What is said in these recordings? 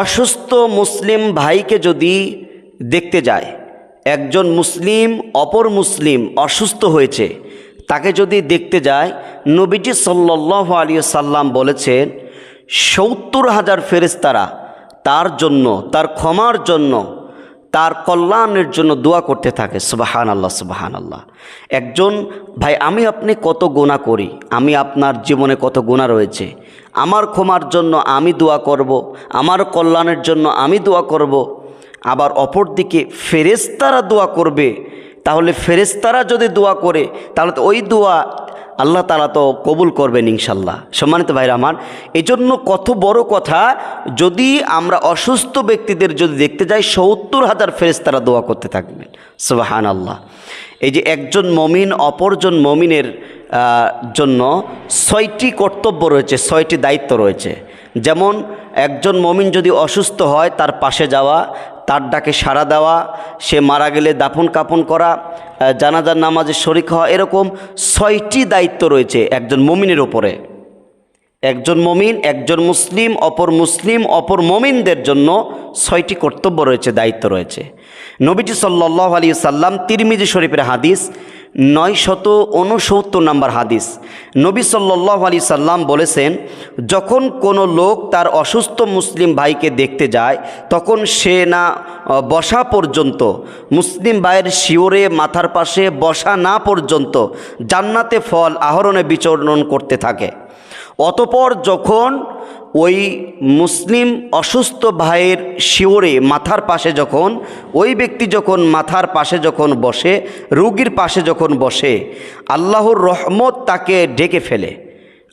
অসুস্থ মুসলিম ভাইকে যদি দেখতে যায়, একজন মুসলিম, অপর মুসলিম অসুস্থ হয়েছে, তাকে যদি দেখতে যায়, নবীজি সাল্লাহ আলী সাল্লাম বলেছেন, সত্তর হাজার ফেরেস্তারা তার জন্য, তার ক্ষমার জন্য, তার কল্যাণের জন্য দোয়া করতে থাকে। সুবাহান আল্লাহ সুবাহান আল্লাহ একজন, ভাই, আমি আপনি কত গোনা করি? আমি আপনার জীবনে কত গোনা রয়েছে? আমার ক্ষমার জন্য আমি দোয়া করব, আমার কল্যাণের জন্য আমি দোয়া করব। আবার অপরদিকে ফেরেস্তারা দোয়া করবে, তাহলে ফেরেস্তারা যদি দোয়া করে, তাহলে ওই দোয়া আল্লাহ তালা তো কবুল করবেন ইনশাল্লাহ সম্মানিত ভাইরা আমার এই জন্য কত বড় কথা, যদি আমরা অসুস্থ ব্যক্তিদের যদি দেখতে যাই, সত্তর হাজার ফেরেস্তারা দোয়া করতে থাকবেন। সুবাহান আল্লাহ এই যে একজন মমিন অপরজন মমিনের জন্য ছয়টি কর্তব্য রয়েছে, ছয়টি দায়িত্ব রয়েছে। যেমন, একজন মমিন যদি অসুস্থ হয়, তার পাশে যাওয়া তার ডাকে সাড়া দেওয়া, সে মারা গেলে দাফন কাপন করা জানাজার নামাজে শরিক হওয়া, এরকম ছয়টি দায়িত্ব রয়েছে একজন মমিনের ওপরে একজন মমিন, একজন মুসলিম, অপর মুসলিম, অপর মমিনদের জন্য ছয়টি কর্তব্য রয়েছে, দায়িত্ব রয়েছে। নবীজি সাল্লাহ আলী সাল্লাম তিরমিজি শরীফের হাদিস নয় শত উনসত্তর নম্বর হাদিস। নবী সাল্লাহ আলী সাল্লাম বলেছেন, যখন কোনো লোক তার অসুস্থ মুসলিম ভাইকে দেখতে যায়, তখন সে না, বসা পর্যন্ত, মুসলিম ভাইয়ের শিওরে মাথার পাশে বসা না পর্যন্ত, জান্নাতে ফল আহরণে বিচরণ করতে থাকে। অতপর যখন ওই মুসলিম অসুস্থ ভাইয়ের শিওরে মাথার পাশে যখন, ওই ব্যক্তি যখন মাথার পাশে যখন বসে, রুগীর পাশে যখন বসে, আল্লাহর রহমত তাকে ডেকে ফেলে।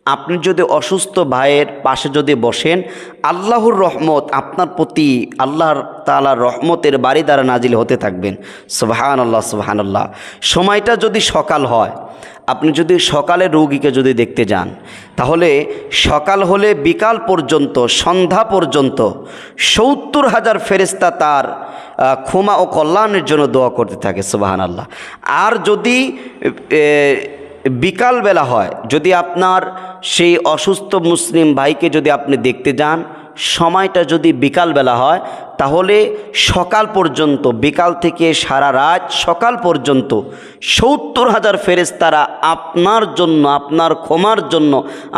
আপনি যদি অসুস্থ ভাইয়ের পাশে যদি বসেন, আল্লাহর রহমত আপনার প্রতি আল্লাহর তালার রহমতের বাড়ি দ্বারা নাজিল হতে থাকবেন। সুবাহান আল্লাহ সুবাহান আল্লাহ সময়টা যদি সকাল হয় আপনি যদি সকালে রোগীকে যদি দেখতে যান, তাহলে সকাল হলে বিকাল পর্যন্ত, সন্ধ্যা পর্যন্ত সত্তর হাজার ফেরেস্তা তার ক্ষমা ও কল্যাণের জন্য দোয়া করতে থাকে সুবাহান আল্লাহ আর যদি বিকালবেলা হয়, যদি আপনার সেই অসুস্থ মুসলিম ভাইকে যদি আপনি দেখতে যান, সময়টা যদি বিকালবেলা হয় তাহলে সকাল পর্যন্ত, বিকাল থেকে সারা রাত সকাল পর্যন্ত সত্তর হাজার ফেরেস্তারা আপনার জন্য, আপনার ক্ষমার জন্য,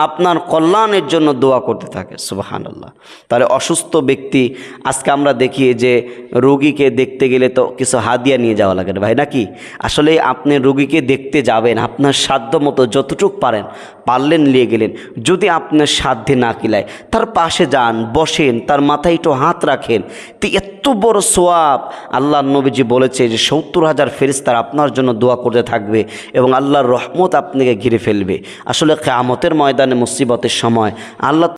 আপনার কল্যাণের জন্য দোয়া করতে থাকে সুবাহান আল্লাহ তাহলে অসুস্থ ব্যক্তি, আজকে আমরা দেখি যে রোগীকে দেখতে গেলে তো কিছু হাদিয়া নিয়ে যাওয়া লাগে ভাই, নাকি? আসলে আপনি রোগীকে দেখতে যাবেন, আপনার সাধ্য মতো যতটুক পারেন, পারলেন, নিয়ে গেলেন। যদি আপনার সাধ্যে না কিলায়, তার পাশে যান, বসেন, তার মাথায় একটু হাত রাখেন তো এত বড় সোয়াব। আল্লাহ নবীজি বলেছে যে সত্তর হাজার ফেরিস্তার আপনার জন্য দোয়া করতে থাকবে এবং আল্লাহর রহমত আপনাকে ঘিরে ফেলবে। আসলে কেয়ামতের ময়দানে মুসিবতের সময় আল্লাহ